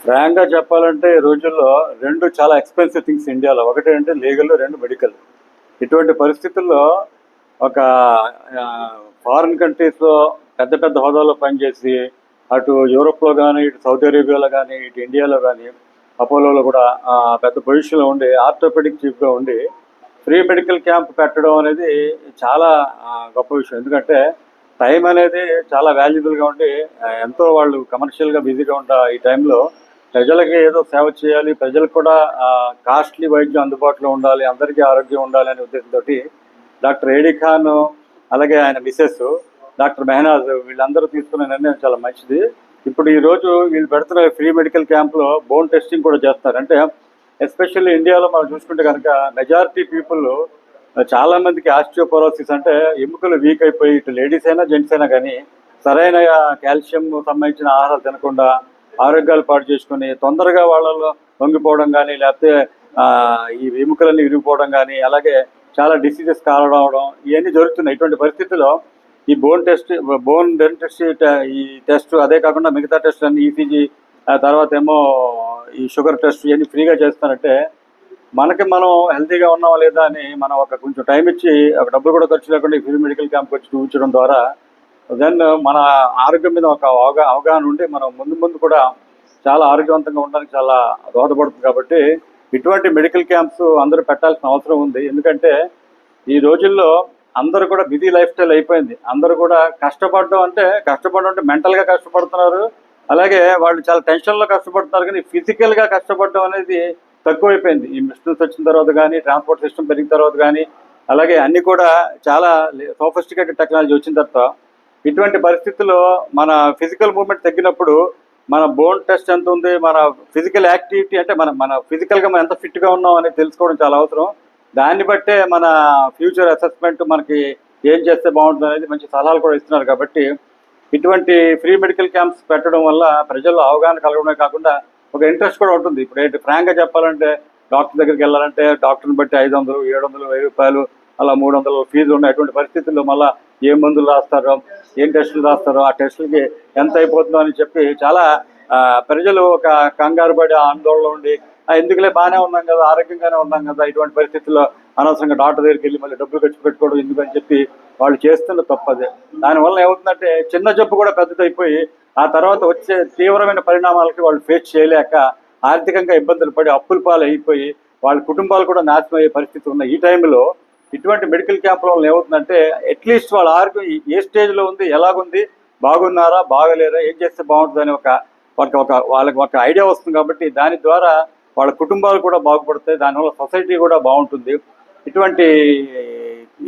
ఫ్రాంక్గా చెప్పాలంటే ఈ రోజుల్లో రెండు చాలా ఎక్స్పెన్సివ్ థింగ్స్ ఇండియాలో ఒకటి అంటే లీగల్ రెండు మెడికల్ ఇటువంటి పరిస్థితుల్లో ఒక ఫారిన్ కంట్రీస్లో పెద్ద పెద్ద హోదాలో పనిచేసి అటు యూరోప్లో కానీ ఇటు సౌదీ అరేబియాలో కానీ ఇటు ఇండియాలో కానీ అపోలోలో కూడా పెద్ద పొజిషన్లో ఉండి ఆర్థోపెడిక్ చీఫ్గా ఉండి ఫ్రీ మెడికల్ క్యాంప్ పెట్టడం అనేది చాలా గొప్ప విషయం. ఎందుకంటే టైం అనేది చాలా వాల్యుబుల్గా ఉండి ఎంతో వాళ్ళు కమర్షియల్గా బిజీగా ఉంటా ఈ టైంలో ప్రజలకి ఏదో సేవ చేయాలి ప్రజలకు కూడా కాస్ట్లీ వైద్యం అందుబాటులో ఉండాలి అందరికీ ఆరోగ్యం ఉండాలి అనే ఉద్దేశంతో డాక్టర్ ఏడి ఖాన్ అలాగే ఆయన మిసెస్ డాక్టర్ మెహనాజ్ వీళ్ళందరూ తీసుకున్న నిర్ణయం చాలా మంచిది. ఇప్పుడు ఈ రోజు వీళ్ళు పెడుతున్న ఫ్రీ మెడికల్ క్యాంప్లో బోన్ టెస్టింగ్ కూడా చేస్తారు. అంటే ఎస్పెషల్లీ ఇండియాలో మనం చూసుకుంటే కనుక మెజారిటీ పీపుల్ చాలా మందికి ఆస్టియోపరోసిస్ అంటే ఎముకలు వీక్ అయిపోయి ఇటు లేడీస్ అయినా జెంట్స్ అయినా కానీ సరైన కాల్షియం సంబంధించిన ఆహారాలు తినకుండా ఆరోగ్యాలు పాటు చేసుకుని తొందరగా వాళ్ళలో వంగిపోవడం కానీ లేకపోతే ఈ ఎముకలన్నీ విరిగిపోవడం కానీ అలాగే చాలా డిసీజెస్ కారడం ఇవన్నీ జరుగుతున్నాయి. ఇటువంటి పరిస్థితుల్లో ఈ బోన్ టెస్ట్ బోన్ డెంటిస్ట్ ఈ టెస్ట్ అదే కాకుండా మిగతా టెస్ట్ అన్ని ఈసీజీ తర్వాత ఏమో ఈ షుగర్ టెస్ట్ ఇవన్నీ ఫ్రీగా చేస్తారంటే మనకి మనం హెల్తీగా ఉన్నామా లేదా అని మనం ఒక కొంచెం టైం ఇచ్చి ఒక డబ్బులు కూడా ఖర్చు లేకుండా ఫ్రీ మెడికల్ క్యాంప్ వచ్చి చూపించడం ద్వారా దెన్ మన ఆరోగ్యం మీద ఒక అవగా అవగాహన ఉండి మనం ముందు ముందు కూడా చాలా ఆరోగ్యవంతంగా ఉండడానికి చాలా దోహదపడుతుంది కాబట్టి ఇటువంటి మెడికల్ క్యాంప్స్ అందరూ పెట్టాల్సిన అవసరం ఉంది. ఎందుకంటే ఈ రోజుల్లో అందరూ కూడా బిజీ లైఫ్ స్టైల్ అయిపోయింది. అందరూ కూడా కష్టపడడం అంటే కష్టపడడం అంటే మెంటల్గా కష్టపడుతున్నారు. అలాగే వాళ్ళు చాలా టెన్షన్లో కష్టపడుతున్నారు కానీ ఫిజికల్గా కష్టపడడం అనేది తక్కువైపోయింది. ఈ మిషన్స్ వచ్చిన తర్వాత కానీ ట్రాన్స్పోర్ట్ సిస్టమ్ పెరిగిన తర్వాత కానీ అలాగే అన్ని కూడా చాలా సోఫిస్టికేటెడ్ టెక్నాలజీ వచ్చిన తర్వాత ఇటువంటి పరిస్థితుల్లో మన ఫిజికల్ మూమెంట్ తగ్గినప్పుడు మన బోన్ టెస్ట్ ఎంత ఉంది మన ఫిజికల్ యాక్టివిటీ అంటే మన మన ఫిజికల్గా మనం ఎంత ఫిట్గా ఉన్నాం అనేది తెలుసుకోవడం చాలా అవసరం. దాన్ని బట్టే మన ఫ్యూచర్ అసెస్మెంట్ మనకి ఏం చేస్తే బాగుంటుంది అనేది మంచి సలహాలు కూడా ఇస్తున్నారు. కాబట్టి ఇటువంటి ఫ్రీ మెడికల్ క్యాంప్స్ పెట్టడం వల్ల ప్రజల్లో అవగాహన కలగడమే కాకుండా ఒక ఇంట్రెస్ట్ కూడా ఉంటుంది. ఇప్పుడు ఏంటి ఫ్రాంక్గా చెప్పాలంటే డాక్టర్ దగ్గరికి వెళ్ళాలంటే డాక్టర్ని బట్టి ఐదు వందలు ఏడు వందలు వెయ్యి రూపాయలు అలా మూడు వందలు ఫీజు ఉన్నాయి. అటువంటి పరిస్థితుల్లో మళ్ళీ ఏ మందులు రాస్తారో ఏం టెస్టులు రాస్తారో ఆ టెస్టులకి ఎంత అయిపోతుందో అని చెప్పి చాలా ప్రజలు ఒక కంగారు పడి ఆందోళన ఉండి ఎందుకులే బాగానే ఉన్నాం కదా ఆరోగ్యంగానే ఉన్నాం కదా ఇటువంటి పరిస్థితుల్లో అనవసరంగా డాక్టర్ దగ్గరికి వెళ్ళి మళ్ళీ డబ్బులు ఖర్చు పెట్టుకోవడం ఎందుకని చెప్పి వాళ్ళు చేస్తున్న తప్పదే దానివల్ల ఏమవుతుందంటే చిన్న జబ్బు కూడా పెద్దదైపోయి ఆ తర్వాత వచ్చే తీవ్రమైన పరిణామాలకి వాళ్ళు ఫేస్ చేయలేక ఆర్థికంగా ఇబ్బందులు పడి అప్పుల పాలు అయిపోయి వాళ్ళ కుటుంబాలు కూడా నాశనం అయ్యే పరిస్థితి ఉన్న ఈ టైంలో ఇటువంటి మెడికల్ క్యాంపుల వల్ల ఏమవుతుందంటే అట్లీస్ట్ వాళ్ళ ఆరోగ్యం ఏ స్టేజ్లో ఉంది ఎలాగుంది బాగున్నారా బాగలేరా ఏం చేస్తే బాగుంటుంది ఒక ఒక ఒక వాళ్ళకి ఒక ఐడియా వస్తుంది కాబట్టి దాని ద్వారా వాళ్ళ కుటుంబాలు కూడా బాగుపడతాయి. దానివల్ల సొసైటీ కూడా బాగుంటుంది. ఇటువంటి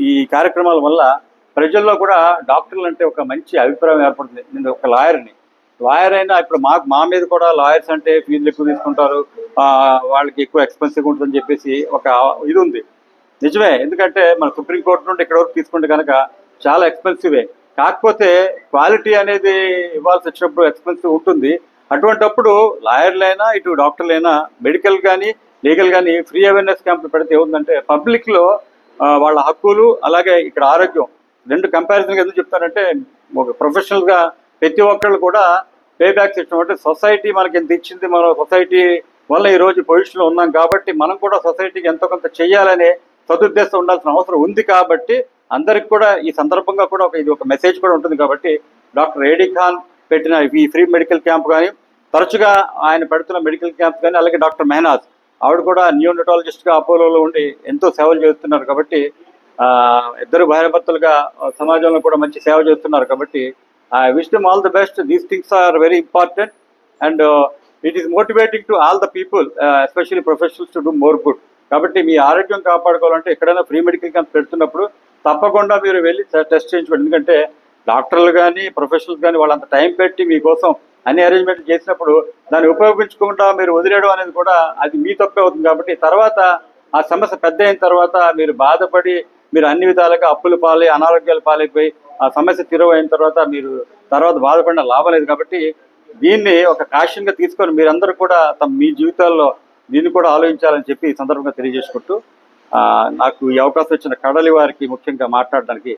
ఈ కార్యక్రమాల వల్ల ప్రజల్లో కూడా డాక్టర్లు అంటే ఒక మంచి అభిప్రాయం ఏర్పడుతుంది. నేను ఒక లాయర్ని. లాయర్ అయినా ఇప్పుడు మాకు మా మీద కూడా లాయర్స్ అంటే ఫీజులు ఎక్కువ తీసుకుంటారు. వాళ్ళకి ఎక్కువ ఎక్స్పెన్సివ్ ఉంటుందని చెప్పేసి ఒక ఇది ఉంది. నిజమే. ఎందుకంటే మన సుప్రీంకోర్టు నుండి ఇక్కడ వరకు తీసుకుంటే కనుక చాలా ఎక్స్పెన్సివే కాకపోతే క్వాలిటీ అనేది ఇవ్వాల్సి వచ్చినప్పుడు ఎక్స్పెన్సివ్ ఉంటుంది. అటువంటప్పుడు లాయర్లైనా ఇటు డాక్టర్లైనా మెడికల్ కానీ లీగల్ కానీ ఫ్రీ అవేర్నెస్ క్యాంపులు పెడితే ఏముందంటే పబ్లిక్లో వాళ్ళ హక్కులు అలాగే ఇక్కడ ఆరోగ్యం రెండు కంపారిజన్గా ఎందుకు చెప్తానంటే ఒక ప్రొఫెషనల్గా ప్రతి ఒక్కళ్ళు కూడా పే బ్యాక్ సిస్టమ్ అంటే సొసైటీ మనకి ఎంత ఇచ్చింది మన సొసైటీ వల్ల ఈరోజు పొజిషన్లో ఉన్నాం కాబట్టి మనం కూడా సొసైటీకి ఎంతో కొంత చేయాలనే సదుద్దేశం ఉండాల్సిన అవసరం ఉంది కాబట్టి అందరికి కూడా ఈ సందర్భంగా కూడా ఒక ఇది ఒక మెసేజ్ కూడా ఉంటుంది కాబట్టి డాక్టర్ రేడి ఖాన్ పెట్టిన ఈ ఫ్రీ మెడికల్ క్యాంప్ కానీ తరచుగా ఆయన పెడుతున్న మెడికల్ క్యాంప్ కానీ అలాగే డాక్టర్ మెహనాజ్ ఆవిడ కూడా న్యూనటాలజిస్ట్గా అపోలోలో ఉండి ఎంతో సేవలు చేస్తున్నారు కాబట్టి ఇద్దరు భార్యాభర్తలుగా సమాజంలో కూడా మంచి సేవ చేస్తున్నారు కాబట్టి I wish them all the best. These things are very important and it is motivating to all the people especially professionals to do more good. కాబట్టి మీ ఆరోగ్యం కాపాడుకోవాలంటే ఎక్కడైనా ఫ్రీ మెడికల్ క్యాంప్ పెడుతున్నప్పుడు తప్పకుండా మీరు వెళ్ళి టెస్ట్ చేయించుకోండి. ఎందుకంటే డాక్టర్లు కానీ ప్రొఫెషనల్స్ కానీ వాళ్ళంత టైం పెట్టి మీకోసం అన్ని అరేంజ్మెంట్ చేసినప్పుడు దాన్ని ఉపయోగించకుండా మీరు వదిలేయడం అనేది కూడా అది మీ తప్పే అవుతుంది కాబట్టి తర్వాత ఆ సమస్య పెద్ద అయిన తర్వాత మీరు బాధపడి మీరు అన్ని విధాలుగా అప్పులు పాలై అనారోగ్యాలు పాలైపోయి ఆ సమస్య తీరవ అయిన తర్వాత మీరు తర్వాత బాధపడిన లాభం లేదు కాబట్టి దీన్ని ఒక కాషన్గా తీసుకొని మీరందరూ కూడా తమ మీ జీవితాల్లో దీన్ని కూడా ఆలోచించాలని చెప్పి ఈ సందర్భంగా తెలియజేసుకుంటూ నాకు ఈ అవకాశం ఇచ్చిన కడలి వారికి ముఖ్యంగా మాట్లాడడానికి